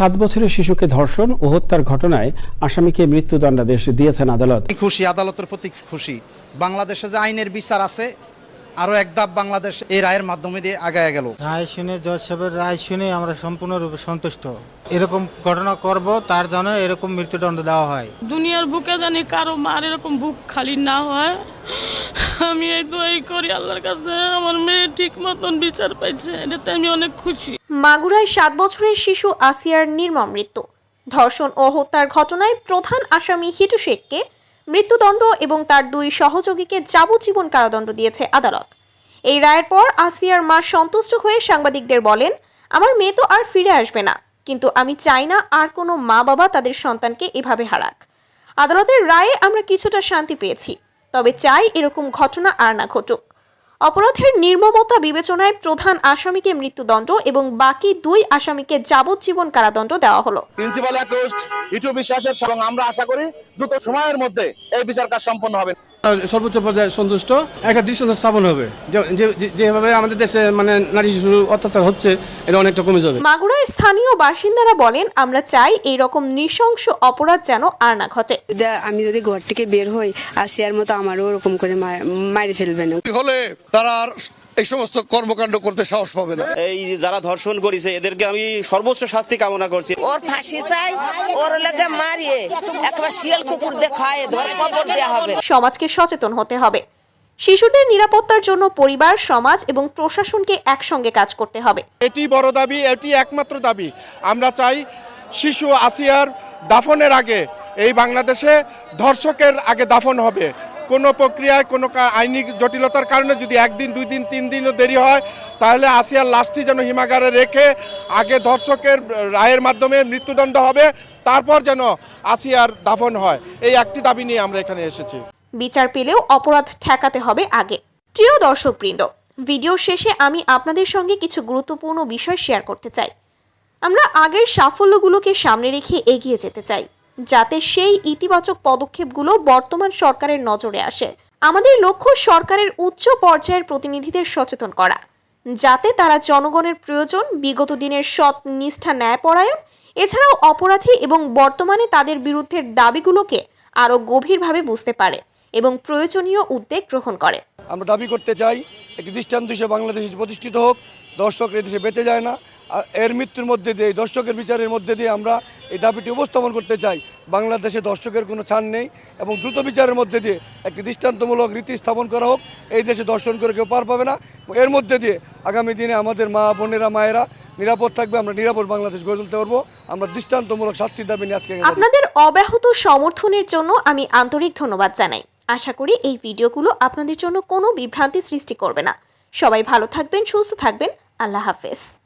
সাত বছরের শিশুকে ধর্ষণ ও হত্যার ঘটনায় আসামিকে মৃত্যুদণ্ডাদেশ দিয়েছেন আদালত। আমি খুশি আদালতের প্রতি খুশি। বাংলাদেশে যে আইনের বিচার আছে আরও এক ধাপ বাংলাদেশ এই রায়ের মাধ্যমে দিয়ে আগায় গেল। রায় শুনে জজ সাহেবের রায় শুনে আমরা সম্পূর্ণরূপে সন্তুষ্ট। এরকম ঘটনা করব তার জন্য এরকম মৃত্যুদণ্ড দেওয়া হয়। দুনিয়ার বুকে জানি কারও মার এরকম বুক খালি না হয়। আমি এই দোয়াই করি আল্লাহর কাছে, আমার মেয়ে ঠিক মতন বিচার পাইছে, এটাতে আমি অনেক খুশি। মাগুরায় সাত বছরের শিশু আসিয়ার নির্মম মৃত্যু। ধর্ষণ ও হত্যার ঘটনায় প্রধান আসামি হিটু শেখকে মৃত্যুদণ্ড এবং তার দুই সহযোগীকে যাবজ্জীবন কারাদণ্ড দিয়েছে আদালত। এই রায়ের পর আসিয়ার মা সন্তুষ্ট হয়ে সাংবাদিকদের বলেন, আমার মেয়ে তো আর ফিরে আসবে না, কিন্তু আমি চাই না আর কোনো মা বাবা তাদের সন্তানকে এভাবে হারাক। আদালতের রায়ে আমরা কিছুটা শান্তি পেয়েছি। তবে চাই এরকম ঘটনা আর না ঘটুক। অপরাধের নির্মমতা বিবেচনায় প্রধান আসামিকে মৃত্যুদণ্ড এবং বাকি দুই আসামিকে যাবজ্জীবন কারাদণ্ড দেওয়া হলো। প্রিন্সিপাল অ্যাকুস্ট ইটু বিশ্বাসের এবং আমরা আশা করি দ্রুত সময়ের মধ্যে এই বিচার কাজ সম্পন্ন হবে। সর্বোচ্চ পর্যায়ে সন্তুষ্ট একটা দৃষ্টান্ত স্থাপন হবে। যেভাবে আমাদের দেশে মানে নারী শিশুর অত্যাচার হচ্ছে এটা অনেকটা কমে যাবে। মাগুরায় স্থানীয় বাসিন্দারা বলেন আমরা চাই এই রকম নৃশংস অপরাধ যেন আর না ঘটে। আমি যদি ঘর থেকে বের হই আসিয়ার মতো আমারও ওরকম করে মা- মারি ফেলবেন না। হলে তারা আর এই সমস্ত কর্মকাণ্ড করতে সাহস পাবে না। এই যারা ধর্ষণ করেছে এদেরকে আমি সর্বোচ্চ শাস্তি কামনা করছি। ওর ফাঁসি চাই ওর লাগে মারিয়ে একবার শিয়াল কুকুর দেখায় ধর কবর দেওয়া হবে। সমাজকে সচেতন হতে হবে। শিশুদের নিরাপত্তার জন্য পরিবার সমাজ এবং প্রশাসনকে একসঙ্গে কাজ করতে হবে। এটি বড় দাবি এটি একমাত্র দাবি। আমরা চাই শিশু আসিয়ার দাফনের আগে এই বাংলাদেশে ধর্ষকের আগে দাফন হবে। কোনো প্রক্রিয়ায় কোনো আইনি জটিলতার কারণে যদি একদিন, দুই দিন, তিন দিনও দেরি হয়, তাহলে আসিয়ার লাশটি যেন হিমাগারে রেখে আগে ধর্ষকের রায়ের মাধ্যমে মৃত্যুদণ্ড হবে, তারপর যেন আসিয়ার দাফন হয়। এই একটি দাবি নিয়ে আমরা এখানে এসেছি। বিচার পেলেও অপরাধ ঠেকাতে হবে আগে। প্রিয় দর্শকবৃন্দ ভিডিও শেষে আমি আপনাদের সঙ্গে কিছু গুরুত্বপূর্ণ বিষয় শেয়ার করতে চাই। আমরা আগের সাফল্যগুলোকে সামনে রেখে এগিয়ে যেতে চাই। যাতে সেই ইতিবাচক পদক্ষেপগুলো বর্তমান সরকারের নজরে আসে। আমাদের লক্ষ্য সরকারের উচ্চ পর্যায়ের প্রতিনিধিদের সচেতন করা। যাতে তারা জনগণের প্রয়োজন, বিগত দিনের সৎ নিষ্ঠা ন্যায়পরায়ণ, এছাড়াও অপরাধী এবং বর্তমানে তাদের বিরুদ্ধের দাবিগুলোকে আরও গভীরভাবে বুঝতে পারে এবং প্রয়োজনীয় উদ্যোগ গ্রহণ করে। আমরা দাবি করতে চাই, একটি দৃষ্টান্ত হিসেবে বাংলাদেশে প্রতিষ্ঠিত হোক দর্শক এই দেশে বেঁচে যায় না। এর মৃত্যুর মধ্যে দিয়ে দর্শকের বিচারের মধ্যে দিয়ে আমরা এই দাবিটি উপস্থাপন করতে চাই। বাংলাদেশে দর্শকের কোনো ছাড় নেই এবং দ্রুত বিচারের মধ্যে দিয়ে একটি দৃষ্টান্তমূলক রীতি স্থাপন করা হোক। এই দেশে দর্শন করে কেউ পার পাবে না। এর মধ্যে দিয়ে আগামী দিনে আমাদের মা, বোনেরা, মায়েরা নিরাপদ থাকবে। আমরা নিরাপদ বাংলাদেশ গড়ে তুলতে পারব। আমরা দৃষ্টান্তমূলক শাস্তির দাবি নিয়ে আজকে আপনাদের অব্যাহত সমর্থনের জন্য আমি আন্তরিক ধন্যবাদ জানাই। আশা করি এই ভিডিওগুলো আপনাদের জন্য কোনো বিভ্রান্তি সৃষ্টি করবে না। সবাই ভালো থাকবেন, সুস্থ থাকবেন। আল্লাহ হাফেজ।